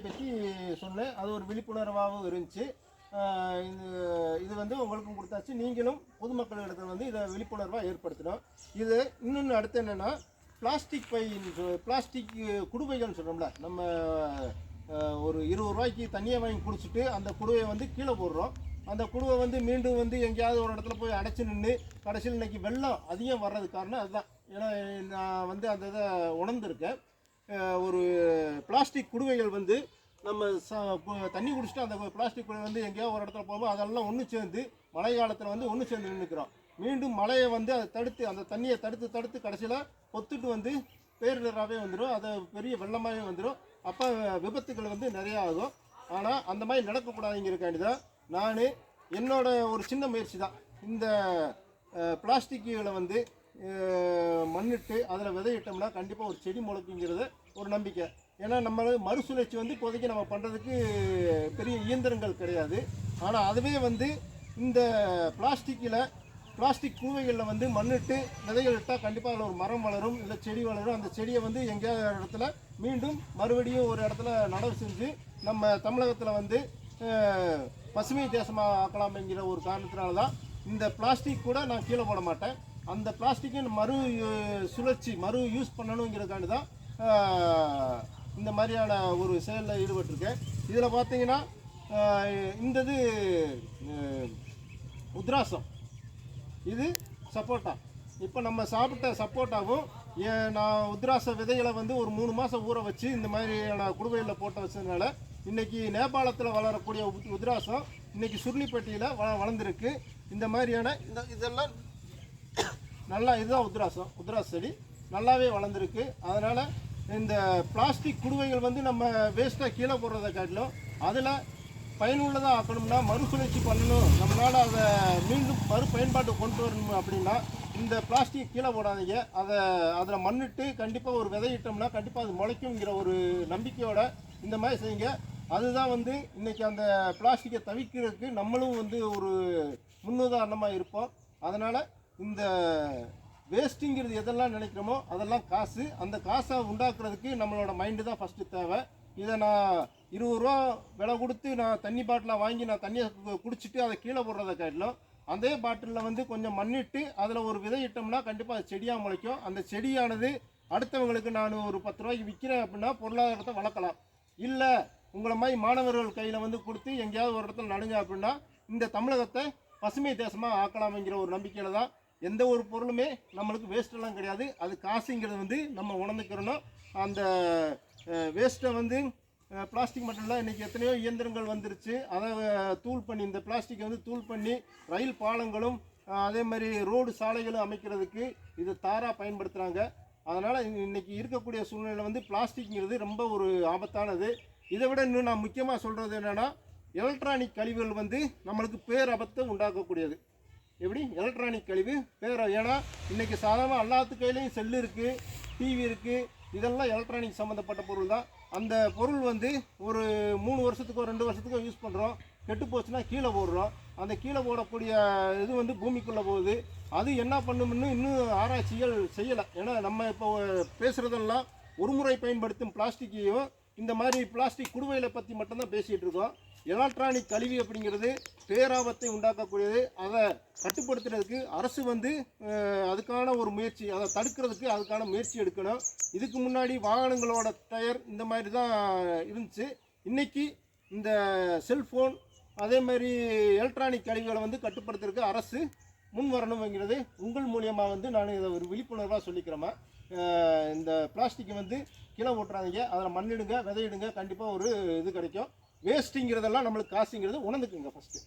பற்றி சொன்னேன் அது ஒரு விழிப்புணர்வாகவும் இருந்துச்சு. இது இது வந்து உங்களுக்கும் கொடுத்தாச்சு. நீங்களும் பொதுமக்களிடத்தில் வந்து இதை விழிப்புணர்வாக ஏற்படுத்தணும். இது இன்னொன்று அடுத்து என்னென்னா பிளாஸ்டிக் பை பிளாஸ்டிக் குடுவைகள்னு சொல்கிறோம்ல நம்ம ஒரு இருபது ரூபாய்க்கு தண்ணியை வாங்கி குடிச்சிட்டு அந்த குடுவையை வந்து கீழே போடுறோம். அந்த குடுவை வந்து மீண்டும் வந்து எங்கேயாவது ஒரு இடத்துல போய் அடைச்சி நின்று கடைசியில் இன்னைக்கு வெள்ளம் அதிகம் வர்றது காரணம் அதுதான். ஏன்னா நான் வந்து அந்த இதை உணர்ந்துருக்கேன். ஒரு பிளாஸ்டிக் குடுவைகள் வந்து நம்ம ச தண்ணி குடிச்சிட்டு அந்த பிளாஸ்டிக் குடுவை வந்து எங்கேயோ ஒரு இடத்துல போகும்போது அதெல்லாம் ஒன்று சேர்ந்து மழை காலத்தில் வந்து ஒன்று சேர்ந்து நின்றுக்கிறோம் மீண்டும் மழையை வந்து அதை தடுத்து அந்த தண்ணியை தடுத்து தடுத்து கடைசியில் பொத்துட்டு வந்து பேரிடராகவே வந்துடும் அதை பெரிய வெள்ளமாகவே வந்துடும் அப்போ விபத்துகள் வந்து நிறையா ஆகும். ஆனால் அந்த மாதிரி நடக்கக்கூடாதுங்கிறக்காண்டி தான் நான் என்னோட ஒரு சின்ன முயற்சி தான். இந்த பிளாஸ்டிக்குகளை வந்து மண்ணிட்டு அதில் விதையிட்டோம்னா கண்டிப்பாக ஒரு செடி முளைக்குங்கிறது ஒரு நம்பிக்கை. ஏன்னா நம்ம மறுசுழற்சி வந்து இப்போதைக்கு நம்ம பண்ணுறதுக்கு பெரிய இயந்திரங்கள் கிடையாது. ஆனால் அதுவே வந்து இந்த பிளாஸ்டிக்கில் பிளாஸ்டிக் குழுவைகளில் வந்து மண்ணிட்டு விதைகள் இட்டால் கண்டிப்பாக அதில் ஒரு மரம் வளரும் இல்லை செடி வளரும். அந்த செடியை வந்து எங்கேயாவது ஒரு இடத்துல மீண்டும் மறுபடியும் ஒரு இடத்துல நடவு செஞ்சு நம்ம தமிழகத்தில் வந்து பசுமை தேசமாக ஆக்கலாம்ங்கிற ஒரு காரணத்தினால தான் இந்த பிளாஸ்டிக் கூட நான் கீழே போட மாட்டேன். அந்த பிளாஸ்டிக்கை மறு சுழற்சி மறு யூஸ் பண்ணணுங்கிறதுக்காண்டி தான் இந்த மாதிரியான ஒரு செயலில் ஈடுபட்டிருக்கேன். இதில் பார்த்தீங்கன்னா இந்த இது உத்ராசம். இது சப்போட்டா. இப்போ நம்ம சாப்பிட்ட சப்போட்டாவும் ஏன் நான் உத்ராச விதைகளை வந்து ஒரு மூணு மாதம் ஊற வச்சு இந்த மாதிரியான குடுவையில் போட்டு வச்சதுனால இன்றைக்கி நேபாளத்தில் வளரக்கூடிய உத்- உத்ராசம் இன்னைக்கு சுருளிப்பட்டியில் வள வளர்ந்துருக்கு. இந்த மாதிரியான இந்த இதெல்லாம் நல்லா இதுதான் உத்ராசம் உத்ராச செடி. நல்லாவே வளர்ந்துருக்கு. அதனால் இந்த பிளாஸ்டிக் குடுவைகள் வந்து நம்ம வேஸ்ட்டாக கீழே போடுறதை காட்டிலும் அதில் பயனுள்ளதாக ஆக்கணும்னா மறுசுழற்சி பண்ணணும். நம்மளால் அதை மீண்டும் மறு பயன்பாட்டு கொண்டு வரணும் அப்படின்னா இந்த பிளாஸ்டிக் கீழே போடாதீங்க. அதை அதில் மண்ணிட்டு கண்டிப்பாக ஒரு விதையிட்டோம்னா கண்டிப்பாக அது முளைக்குங்கிற ஒரு நம்பிக்கையோட இந்த மாதிரி செய்யுங்க. அதுதான் வந்து இன்னைக்கு அந்த பிளாஸ்டிக்கை தவிர்க்கிறதுக்கு நம்மளும் வந்து ஒரு முன்னுதாரணமாக இருப்போம். அதனால் இந்த வேஸ்ட்டுங்கிறது எதெல்லாம் நினைக்கிறோமோ அதெல்லாம் காசு. அந்த காசை உண்டாக்குறதுக்கு நம்மளோட மைண்டு தான் ஃபஸ்ட்டு தேவை. இதை நான் இருபது ரூபா விலை கொடுத்து நான் தண்ணி பாட்டிலாக வாங்கி நான் தண்ணியை குடிச்சிட்டு அதை கீழே போடுறதை காட்டிலும் அதே பாட்டிலில் வந்து கொஞ்சம் மண்ணிட்டு அதில் ஒரு விதை இட்டோம்னா கண்டிப்பாக அது செடியாக முளைக்கும். அந்த செடியானது அடுத்தவங்களுக்கு நான் ஒரு பத்து ரூபாய்க்கு விற்கிறேன் அப்படின்னா பொருளாதாரத்தை வளர்க்கலாம். இல்லை உங்களை மாதிரி மாணவர்கள் கையில் வந்து கொடுத்து எங்கேயாவது ஒரு இடத்துல நடுங்க அப்படின்னா இந்த தமிழகத்தை பசுமை தேசமாக ஆக்கலாம்ங்கிற ஒரு நம்பிக்கையில் தான் எந்த ஒரு பொருளுமே நம்மளுக்கு வேஸ்ட்டெல்லாம் கிடையாது. அது காசுங்கிறது வந்து நம்ம உணர்ந்துக்கிறோன்னா அந்த வேஸ்ட்டை வந்து பிளாஸ்டிக் மட்டும் இல்லை இன்றைக்கி எத்தனையோ இயந்திரங்கள் வந்துருச்சு. அதை தூள் பண்ணி இந்த பிளாஸ்டிக்கை வந்து தூள் பண்ணி ரயில் பாலங்களும் அதே மாதிரி ரோடு சாலைகளும் அமைக்கிறதுக்கு இது தாராக பயன்படுத்துகிறாங்க அதனால் இன்றைக்கி இருக்கக்கூடிய சூழ்நிலை வந்து பிளாஸ்டிக்ங்கிறது ரொம்ப ஒரு ஆபத்தானது. இதை விட இன்னும் நான் முக்கியமாக சொல்கிறது என்னென்னா எலக்ட்ரானிக் கழிவுகள் வந்து நம்மளுக்கு பேராபத்தை உண்டாக்கக்கூடியது. எப்படி? எலக்ட்ரானிக் கழிவு. பேர ஏன்னா இன்றைக்கி சாதாரண எல்லாத்து கையிலையும் செல்லு இருக்குது டிவி இருக்குது இதெல்லாம் எலக்ட்ரானிக் சம்மந்தப்பட்ட பொருள் தான். அந்த பொருள் வந்து ஒரு மூணு வருஷத்துக்கோ ரெண்டு வருஷத்துக்கோ யூஸ் பண்ணுறோம் கெட்டு போச்சுன்னா கீழே போடுறோம். அந்த கீழே போடக்கூடிய இது வந்து பூமிக்குள்ளே போகுது. அது என்ன பண்ணும்னு இன்னும் ஆராய்ச்சிகள் செய்யலை. ஏன்னா நம்ம இப்போ பேசுகிறதெல்லாம் ஒரு முறை பயன்படுத்தும் பிளாஸ்டிக்கையும் இந்த மாதிரி பிளாஸ்டிக் குடுவையில் பற்றி மட்டும்தான் பேசிகிட்டு இருக்கோம். எலக்ட்ரானிக் கழிவு அப்படிங்கிறது பேராபத்தை உண்டாக்கக்கூடியது அதை கட்டுப்படுத்துறதுக்கு அரசு வந்து அதுக்கான ஒரு முயற்சி அதை தடுக்கிறதுக்கு அதுக்கான முயற்சி எடுக்கணும். இதுக்கு முன்னாடி வாகனங்களோட டயர் இந்த மாதிரி தான் இருந்துச்சு. இன்றைக்கி இந்த செல்ஃபோன் அதே மாதிரி எலக்ட்ரானிக் கழிவுகளை வந்து கட்டுப்படுத்துறதுக்கு அரசு முன் வரணுங்கிறது உங்கள் மூலியமாக வந்து நான் இதை ஒரு விழிப்புணர்வாக சொல்லிக்கிறேம்மா. இந்த பிளாஸ்டிக்கை வந்து கீழே ஓட்டுறாதீங்க அதில் மண்ணிடுங்க விதையிடுங்க. கண்டிப்பாக ஒரு இது கிடைக்கும். வேஸ்ட்டுங்கிறதெல்லாம் நம்மளுக்கு காசுங்கிறது உணர்ந்துக்குங்க ஃபஸ்ட்டு